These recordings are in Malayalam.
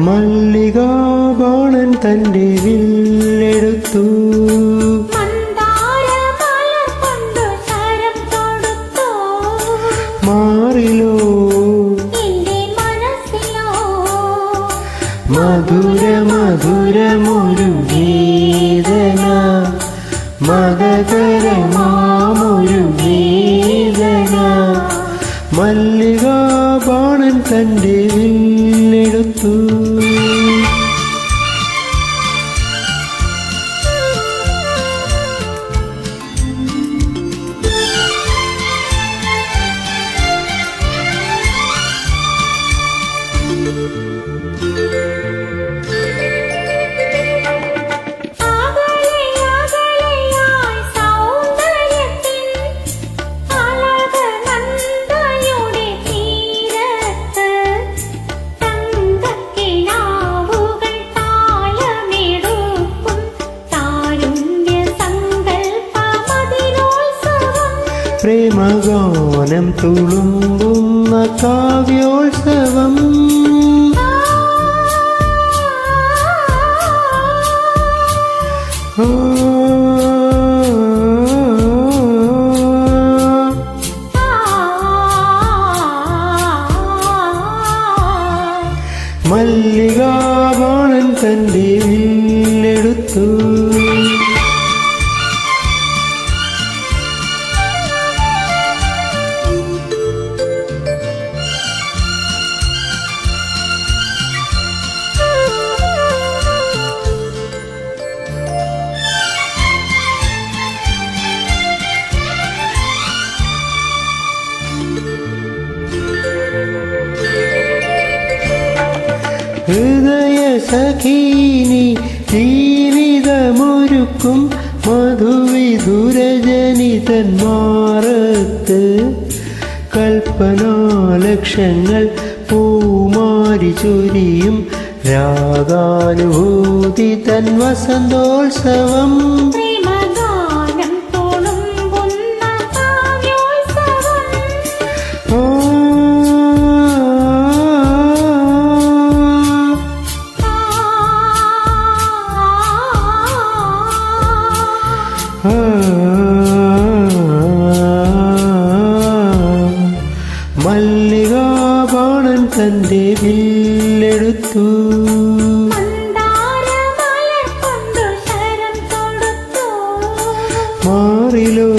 മല്ലികാബാണൻ തന്റെ വില്ലെടുത്തു. മാറിലോ? മധുര മധുരമൊരു വേദന മതകരമാമൊരു വേദന മല്ലികാബാണൻ തന്റെ വില്ലെടുത്തു പ്രേമഗാനം തുളുമ്പുന്ന കാവ്യോത്സവം. ആ, മല്ലികാബാണൻ ഹൃദയ സഖീനി ജീവിതമൊരുക്കും മധുവിധുരജനി തന്മാറത്ത് കൽപ്പനാലക്ഷങ്ങൾ പൂമാരി ചൊരിയും രാഗാനുഭൂതി തൻ മല്ലികാബാണൻ തന്റെ വില്ലെടുത്തു. മാറിലോ?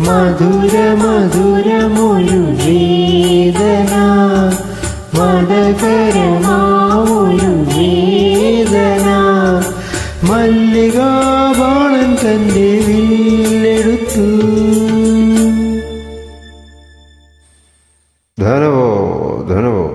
മധുര മധുരമൊരു വേദന. മതകരമാവൊരു മല്ലികാബാണൻ തന്റെ വില്ലെടുത്തു. ധനവോ ധനവോ.